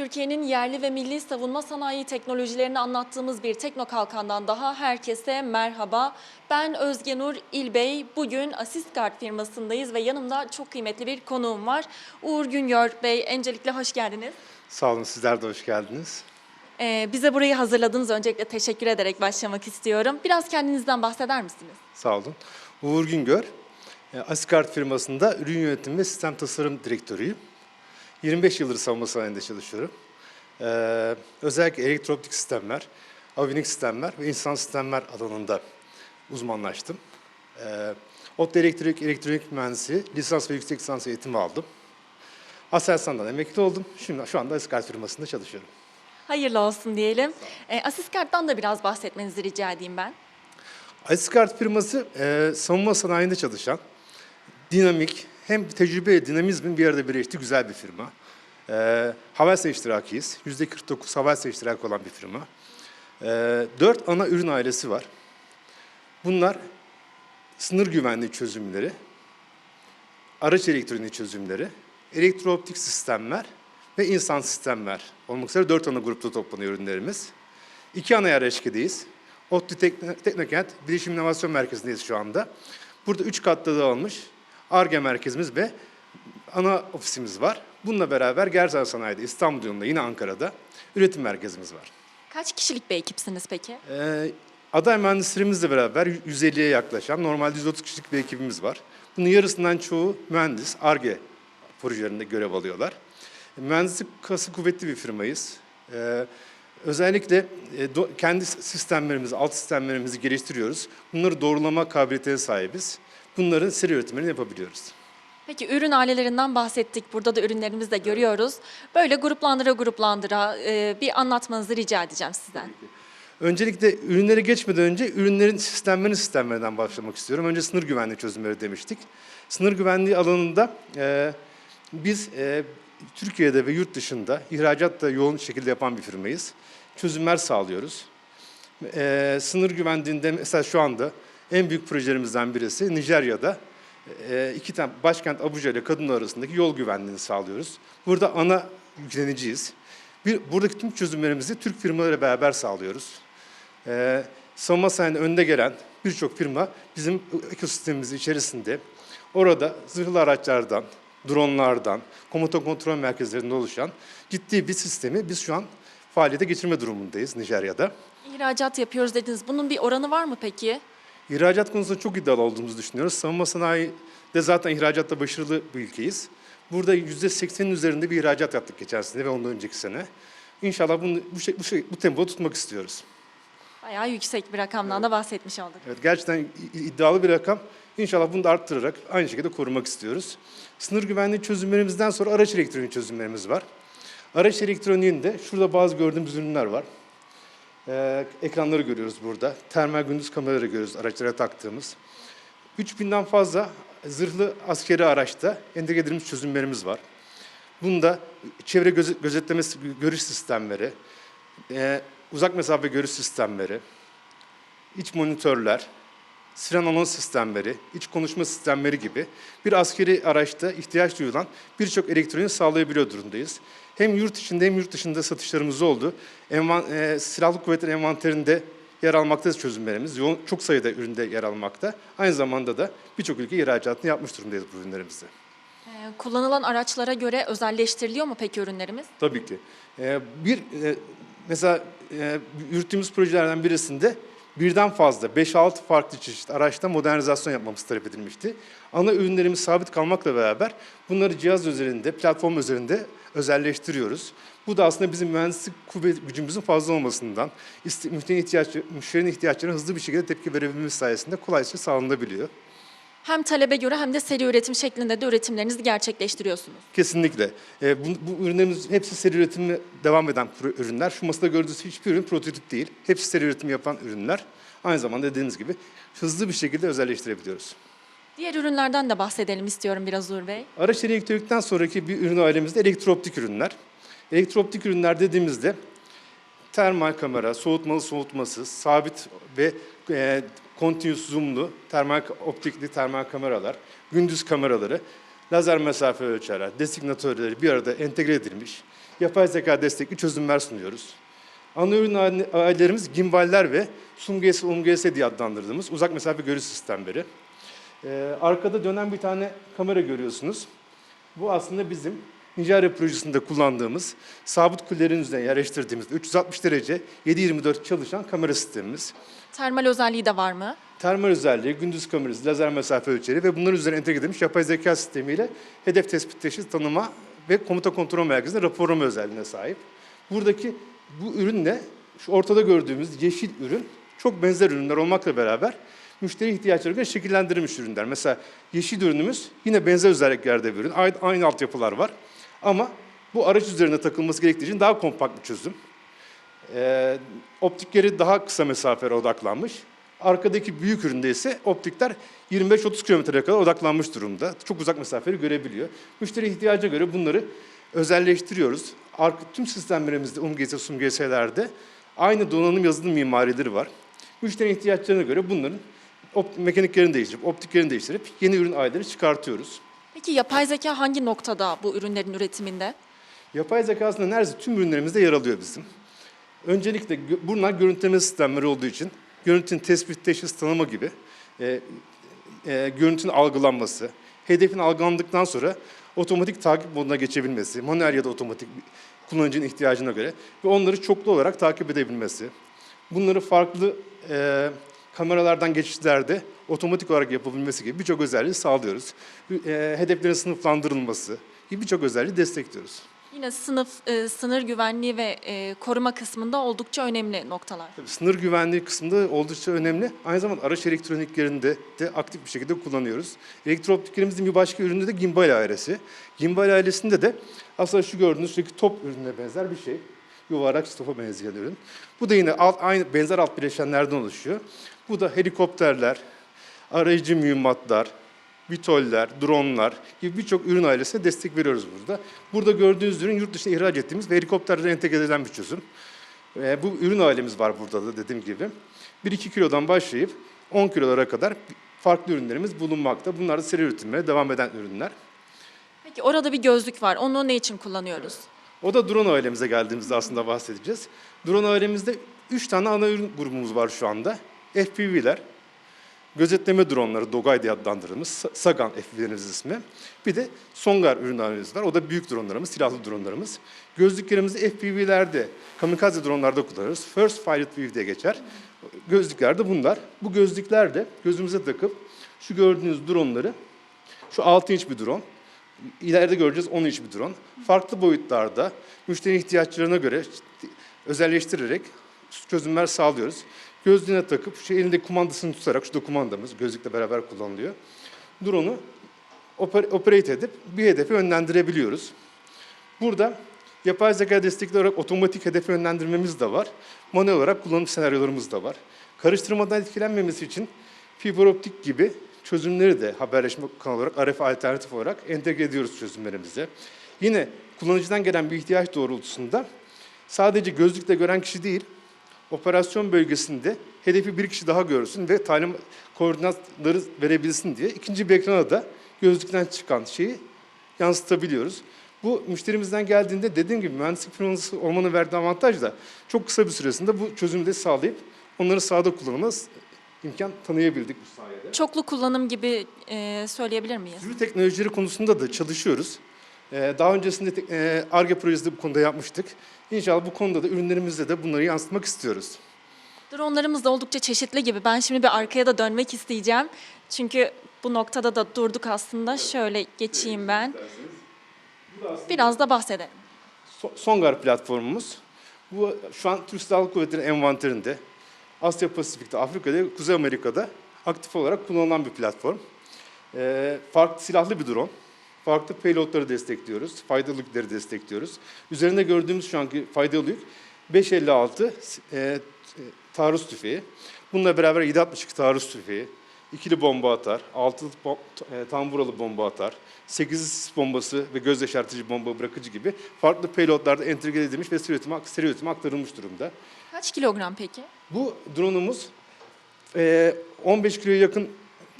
Türkiye'nin yerli ve milli savunma sanayi teknolojilerini anlattığımız bir Tekno Kalkan'dan daha herkese merhaba. Ben Özge Nur İlbey. Bugün Asistguard firmasındayız ve yanımda çok kıymetli bir konuğum var. Uğur Güngör Bey, öncelikle hoş geldiniz. Sağ olun, sizler de hoş geldiniz. Ee, bize burayı hazırladığınız öncelikle teşekkür ederek başlamak istiyorum. Biraz kendinizden bahseder misiniz? Sağ olun. Uğur Güngör, Asikart firmasında ürün yönetimi ve sistem tasarım direktörüyüm. 25 yıldır savunma sanayinde çalışıyorum. Ee, özellikle elektrooptik sistemler, aviyonik sistemler ve insan sistemler alanında uzmanlaştım. Ee, ODTÜ Elektrik, Elektronik Mühendisi, lisans ve yüksek lisans eğitimi aldım. Aselsan'dan emekli oldum. Şimdi şu anda Asikart firmasında çalışıyorum. Hayırlı olsun diyelim. Ee, Asistguard'dan da biraz bahsetmenizi rica edeyim ben. Asikart firması e, savunma sanayinde çalışan, dinamik, hem tecrübe dinamizmin bir arada birleştiği güzel bir firma. E, Havelse iştirakiyiz. %49 Havelse iştirakı olan bir firma. E, dört ana ürün ailesi var. Bunlar sınır güvenliği çözümleri, araç elektroniği çözümleri, elektrooptik sistemler ve insan sistemler olmak üzere dört ana grupta toplanıyor ürünlerimiz. İki ana yerleşkedeyiz. ODTÜ Tekno- Teknokent Bilişim İnovasyon Merkezi'ndeyiz şu anda. Burada üç katta dağılmış ARGE merkezimiz ve ana ofisimiz var. Bununla beraber Gerzen Sanayi'de, İstanbul yolunda yine Ankara'da üretim merkezimiz var. Kaç kişilik bir ekipsiniz peki? Ee, aday mühendislerimizle beraber 150'ye yaklaşan normalde 130 kişilik bir ekibimiz var. Bunun yarısından çoğu mühendis, ARGE projelerinde görev alıyorlar. Mühendislik kası kuvvetli bir firmayız. Ee, özellikle e, do- kendi sistemlerimizi, alt sistemlerimizi geliştiriyoruz. Bunları doğrulama kabiliyetine sahibiz. Bunların seri üretimlerini yapabiliyoruz. Peki ürün ailelerinden bahsettik. Burada da ürünlerimizi de görüyoruz. Böyle gruplandıra gruplandıra e, bir anlatmanızı rica edeceğim sizden. Öncelikle ürünlere geçmeden önce ürünlerin sistemlerin sistemlerinden başlamak istiyorum. Önce sınır güvenliği çözümleri demiştik. Sınır güvenliği alanında e, biz e, Türkiye'de ve yurt dışında ihracat da yoğun şekilde yapan bir firmayız. Çözümler sağlıyoruz. E, sınır güvenliğinde mesela şu anda en büyük projelerimizden birisi Nijerya'da iki tane başkent Abuja ile Kaduna arasındaki yol güvenliğini sağlıyoruz. Burada ana yükleniciyiz. Bir, buradaki tüm çözümlerimizi Türk firmalarıyla beraber sağlıyoruz. Ee, savunma sanayinde önde gelen birçok firma bizim ekosistemimiz içerisinde. Orada zırhlı araçlardan, dronlardan, komuta kontrol merkezlerinde oluşan ciddi bir sistemi biz şu an faaliyete geçirme durumundayız Nijerya'da. İhracat yapıyoruz dediniz. Bunun bir oranı var mı peki? İhracat konusunda çok iddialı olduğumuzu düşünüyoruz. Savunma sanayide zaten ihracatta başarılı bir ülkeyiz. Burada %80'in üzerinde bir ihracat yaptık geçen sene ve ondan önceki sene. İnşallah bunu bu, şey, bu, şey, bu tempoda tutmak istiyoruz. Bayağı yüksek bir rakamdan da bahsetmiş olduk. Evet, gerçekten iddialı bir rakam. İnşallah bunu da arttırarak aynı şekilde korumak istiyoruz. Sınır güvenliği çözümlerimizden sonra araç elektroniği çözümlerimiz var. Araç elektroniğinde şurada bazı gördüğümüz ürünler var. Ee, ekranları görüyoruz burada. Termal gündüz kameraları görüyoruz araçlara taktığımız. 3000'den fazla zırhlı askeri araçta entegre edilmiş çözümlerimiz var. Bunda çevre göze- gözetleme görüş sistemleri, e, uzak mesafe görüş sistemleri, iç monitörler, siren anons sistemleri, iç konuşma sistemleri gibi bir askeri araçta ihtiyaç duyulan birçok elektroniği sağlayabiliyor durumdayız. Hem yurt içinde hem yurt dışında satışlarımız oldu. Envan, e, Silahlı Kuvvetler envanterinde yer almakta çözümlerimiz. Yoğun, çok sayıda üründe yer almakta. Aynı zamanda da birçok ülke ihracatını yapmış durumdayız bu ürünlerimizde. Ee, kullanılan araçlara göre özelleştiriliyor mu peki ürünlerimiz? Tabii ki. Ee, bir e, mesela e, yürüttüğümüz projelerden birisinde birden fazla 5-6 farklı çeşit araçta modernizasyon yapmamız talep edilmişti. Ana ürünlerimiz sabit kalmakla beraber bunları cihaz üzerinde, platform üzerinde özelleştiriyoruz. Bu da aslında bizim mühendislik kuvvet gücümüzün fazla olmasından, müşterinin ihtiyaçlarına hızlı bir şekilde tepki verebilmemiz sayesinde kolayca sağlanabiliyor. Hem talebe göre hem de seri üretim şeklinde de üretimlerinizi gerçekleştiriyorsunuz. Kesinlikle. Ee, bu, bu ürünlerimiz hepsi seri üretimi devam eden ürünler. Şu masada gördüğünüz hiçbir ürün prototip değil. Hepsi seri üretim yapan ürünler. Aynı zamanda dediğiniz gibi hızlı bir şekilde özelleştirebiliyoruz. Diğer ürünlerden de bahsedelim istiyorum biraz Uğur Bey. Araç elektronikten sonraki bir ürün ailemizde elektrooptik ürünler. Elektrooptik ürünler dediğimizde termal kamera, soğutmalı soğutmasız, sabit ve e, continuous zoomlu termal optikli termal kameralar, gündüz kameraları, lazer mesafe ölçerler, designatörleri bir arada entegre edilmiş yapay zeka destekli çözümler sunuyoruz. Ana ürün aile- ailelerimiz gimballer ve SUMGS, UMGS diye adlandırdığımız uzak mesafe görüş sistemleri. Ee, arkada dönen bir tane kamera görüyorsunuz. Bu aslında bizim Nijerya projesinde kullandığımız sabit kullerin üzerine yerleştirdiğimiz 360 derece 7/24 çalışan kamera sistemimiz. Termal özelliği de var mı? Termal özelliği, gündüz kamerası, lazer mesafe ölçeri ve bunların üzerine entegre edilmiş yapay zeka sistemiyle hedef tespit, teşhis, tanıma ve komuta kontrol merkezinde raporlama özelliğine sahip. Buradaki bu ürünle şu ortada gördüğümüz yeşil ürün çok benzer ürünler olmakla beraber müşteri ihtiyaçlarına göre şekillendirilmiş ürünler. Mesela yeşil ürünümüz yine benzer özelliklerde bir ürün. Aynı, aynı altyapılar var. Ama bu araç üzerine takılması gerektiği için daha kompakt bir çözüm. Ee, optikleri daha kısa mesafelere odaklanmış. Arkadaki büyük üründe ise optikler 25-30 kilometreye kadar odaklanmış durumda. Çok uzak mesafeleri görebiliyor. Müşteri ihtiyacına göre bunları özelleştiriyoruz. Arka, tüm sistemlerimizde, UMGS, SUMGS'lerde aynı donanım yazılım mimarileri var. Müşteri ihtiyaçlarına göre bunların mekaniklerini değiştirip, optiklerini değiştirip yeni ürün aileleri çıkartıyoruz. Peki yapay zeka hangi noktada bu ürünlerin üretiminde? Yapay zeka aslında neredeyse tüm ürünlerimizde yer alıyor bizim. Öncelikle bunlar görüntüleme sistemleri olduğu için görüntünün tespit, teşhis, tanıma gibi e, e, görüntünün algılanması, hedefin algılandıktan sonra otomatik takip moduna geçebilmesi, manuel ya da otomatik kullanıcının ihtiyacına göre ve onları çoklu olarak takip edebilmesi. Bunları farklı e, kameralardan geçişlerde otomatik olarak yapabilmesi gibi birçok özelliği sağlıyoruz. E, hedeflerin sınıflandırılması gibi birçok özelliği destekliyoruz. Yine sınıf, e, sınır güvenliği ve e, koruma kısmında oldukça önemli noktalar. Tabii sınır güvenliği kısmında oldukça önemli. Aynı zamanda araç elektroniklerinde de aktif bir şekilde kullanıyoruz. Elektrooptiklerimizin bir başka ürünü de gimbal ailesi. Gimbal ailesinde de aslında şu gördüğünüz şuradaki top ürününe benzer bir şey. Yuvarlak stopa benzeyen ürün. Bu da yine alt, aynı benzer alt bileşenlerden oluşuyor. Bu da helikopterler, arayıcı mühimmatlar, vitoller, dronlar gibi birçok ürün ailesine destek veriyoruz burada. Burada gördüğünüz ürün yurt dışına ihraç ettiğimiz ve helikopterlere entegre edilen bir çözüm. Ee, bu ürün ailemiz var burada da dediğim gibi. 1-2 kilodan başlayıp 10 kilolara kadar farklı ürünlerimiz bulunmakta. Bunlar da seri üretimine devam eden ürünler. Peki orada bir gözlük var. Onu ne için kullanıyoruz? O da drone ailemize geldiğimizde aslında bahsedeceğiz. Drone ailemizde 3 tane ana ürün grubumuz var şu anda. FPV'ler, gözetleme dronları, Dogay diye adlandırdığımız Sa- Sagan FPV'lerimiz ismi. Bir de Songar ürün ailemiz var. O da büyük dronlarımız, silahlı dronlarımız. Gözlüklerimizi FPV'lerde, kamikaze dronlarda kullanıyoruz. First Fired View diye geçer. Gözlükler de bunlar. Bu gözlükler de gözümüze takıp şu gördüğünüz dronları, şu 6 inç bir drone, İleride göreceğiz 10 inç bir drone. Farklı boyutlarda müşteri ihtiyaçlarına göre özelleştirerek çözümler sağlıyoruz. Gözlüğüne takıp şu elinde kumandasını tutarak, şu da kumandamız gözlükle beraber kullanılıyor. Drone'u oper, operate edip bir hedefe yönlendirebiliyoruz. Burada yapay zeka destekli olarak otomatik hedefe yönlendirmemiz de var. Manuel olarak kullanım senaryolarımız da var. Karıştırmadan etkilenmemesi için fiber optik gibi çözümleri de haberleşme kanalı olarak RF alternatif olarak entegre ediyoruz çözümlerimize. Yine kullanıcıdan gelen bir ihtiyaç doğrultusunda sadece gözlükle gören kişi değil, operasyon bölgesinde hedefi bir kişi daha görsün ve talim koordinatları verebilsin diye ikinci bir ekrana da gözlükten çıkan şeyi yansıtabiliyoruz. Bu müşterimizden geldiğinde dediğim gibi mühendislik firması olmanın verdiği avantaj da çok kısa bir süresinde bu çözümü de sağlayıp onları sahada kullanıma imkan tanıyabildik bu sayede. Çoklu kullanım gibi e, söyleyebilir miyiz? Sürü teknolojileri konusunda da çalışıyoruz. Ee, Daha öncesinde e, ARGE projesi de bu konuda yapmıştık. İnşallah bu konuda da ürünlerimizde de bunları yansıtmak istiyoruz. Dronlarımız da oldukça çeşitli gibi. Ben şimdi bir arkaya da dönmek isteyeceğim. Çünkü bu noktada da durduk aslında. Şöyle geçeyim ben. Biraz da bahsedelim. So- Songar platformumuz. Bu şu an Türk Silahlı Kuvvetleri'nin envanterinde. Asya Pasifik'te, Afrika'da, Kuzey Amerika'da aktif olarak kullanılan bir platform. Ee, farklı silahlı bir drone. Farklı payloadları destekliyoruz. Faydalı yükleri destekliyoruz. Üzerinde gördüğümüz şu anki faydalı yük 556 e, e, taarruz tüfeği. Bununla beraber 762 taarruz tüfeği, ikili bomba atar, altılı bom, e, tamburalı bomba atar, 8 sis bombası ve göz yaşartıcı bomba bırakıcı gibi farklı payloadlarda entegre edilmiş ve seri üretime aktarılmış durumda. Kaç kilogram peki? Bu drone'umuz e, 15 kiloya yakın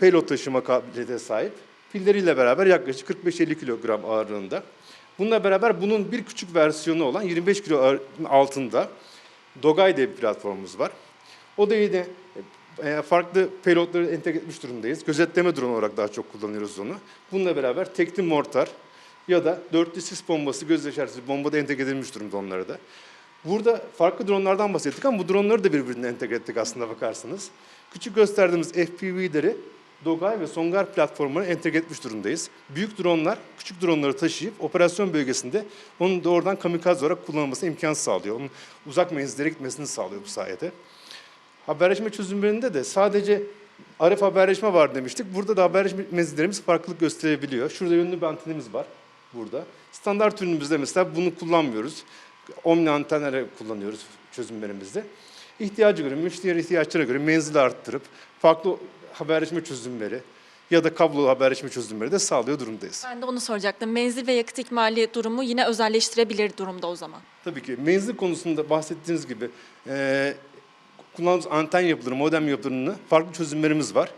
payload taşıma kabiliyetine sahip. Pilleriyle beraber yaklaşık 45-50 kilogram ağırlığında. Bununla beraber bunun bir küçük versiyonu olan 25 kilo altında Dogay diye bir platformumuz var. O da yine e, farklı payloadları entegre etmiş durumdayız. Gözetleme drone olarak daha çok kullanıyoruz onu. Bununla beraber tekli mortar ya da dörtlü sis bombası, göz yaşartıcı bomba da entegre edilmiş durumda onlara da. Burada farklı dronlardan bahsettik ama bu dronları da birbirine entegre ettik aslında bakarsanız. Küçük gösterdiğimiz FPV'leri Dogay ve Songar platformlarına entegre etmiş durumdayız. Büyük dronlar küçük dronları taşıyıp operasyon bölgesinde onun doğrudan kamikaze olarak kullanılmasına imkan sağlıyor. Onun uzak menzillere gitmesini sağlıyor bu sayede. Haberleşme çözümlerinde de sadece RF haberleşme var demiştik. Burada da haberleşme menzillerimiz farklılık gösterebiliyor. Şurada yönlü bir antenimiz var burada. Standart ürünümüzde mesela bunu kullanmıyoruz. Omni antenleri kullanıyoruz çözümlerimizde. İhtiyacı göre, müşteri ihtiyaçlarına göre menzili arttırıp farklı haberleşme çözümleri ya da kablolu haberleşme çözümleri de sağlıyor durumdayız. Ben de onu soracaktım. Menzil ve yakıt ikmali durumu yine özelleştirebilir durumda o zaman. Tabii ki menzil konusunda bahsettiğiniz gibi e, kullandığımız anten yapıları, modem yapılarını farklı çözümlerimiz var.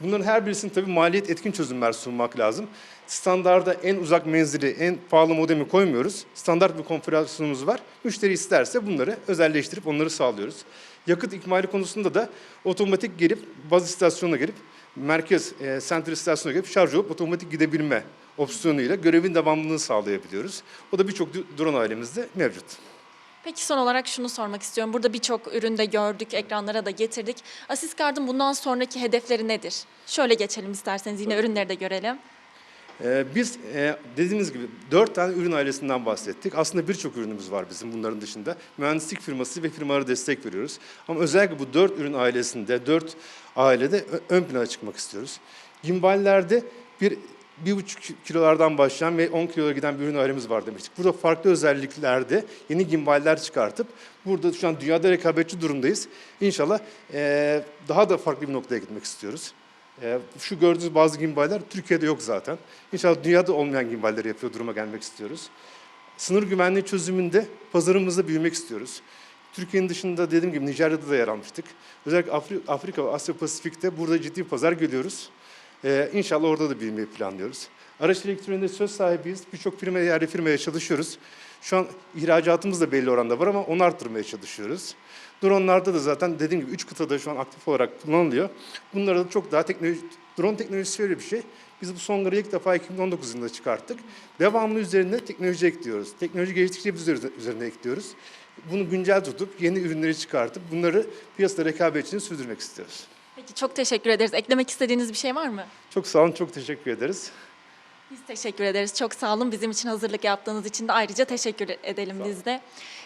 Bunların her birisinin tabii maliyet etkin çözümler sunmak lazım. Standarda en uzak menzili, en pahalı modemi koymuyoruz. Standart bir konfigürasyonumuz var. Müşteri isterse bunları özelleştirip onları sağlıyoruz. Yakıt ikmali konusunda da otomatik gelip baz istasyonuna gelip merkez e, sentral istasyonuna gelip şarj olup otomatik gidebilme opsiyonuyla görevin devamlılığını sağlayabiliyoruz. O da birçok drone ailemizde mevcut. Peki son olarak şunu sormak istiyorum. Burada birçok üründe gördük, ekranlara da getirdik. Asisgard'ın bundan sonraki hedefleri nedir? Şöyle geçelim isterseniz yine ürünleri de görelim. Ee, biz e, dediğiniz gibi dört tane ürün ailesinden bahsettik. Aslında birçok ürünümüz var bizim bunların dışında. Mühendislik firması ve firmalara destek veriyoruz. Ama özellikle bu dört ürün ailesinde, dört ailede ön plana çıkmak istiyoruz. Gimballerde bir bir buçuk kilolardan başlayan ve 10 kiloya giden bir ürün ailemiz var demiştik. Burada farklı özelliklerde yeni gimballer çıkartıp burada şu an dünyada rekabetçi durumdayız. İnşallah e, daha da farklı bir noktaya gitmek istiyoruz. Ee, Şu gördüğünüz bazı gimballer Türkiye'de yok zaten. İnşallah dünyada olmayan gimballeri yapıyor duruma gelmek istiyoruz. Sınır güvenliği çözümünde pazarımızda büyümek istiyoruz. Türkiye'nin dışında dediğim gibi Nijerya'da da yer almıştık. Özellikle Afri- Afrika ve Asya Pasifik'te burada ciddi bir pazar görüyoruz. Ee, inşallah orada da büyümeyi planlıyoruz. Araç elektroniğinde söz sahibiyiz. Birçok firmaya, yerli firmaya çalışıyoruz. Şu an ihracatımız da belli oranda var ama onu arttırmaya çalışıyoruz. Dronlarda da zaten dediğim gibi 3 kıtada şu an aktif olarak kullanılıyor. Bunlara da çok daha teknoloji, drone teknolojisi şöyle bir şey. Biz bu Songar'ı ilk defa 2019 yılında çıkarttık. Devamlı üzerine teknoloji ekliyoruz. Teknoloji geliştikçe biz üzerine, ekliyoruz. Bunu güncel tutup yeni ürünleri çıkartıp bunları piyasada rekabetçini sürdürmek istiyoruz. Peki çok teşekkür ederiz. Eklemek istediğiniz bir şey var mı? Çok sağ olun, çok teşekkür ederiz. Biz teşekkür ederiz. Çok sağ olun. Bizim için hazırlık yaptığınız için de ayrıca teşekkür edelim biz de.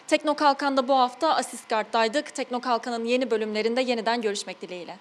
Tekno Kalkan'da bu hafta Asisgard'daydık. Tekno Kalkan'ın yeni bölümlerinde yeniden görüşmek dileğiyle.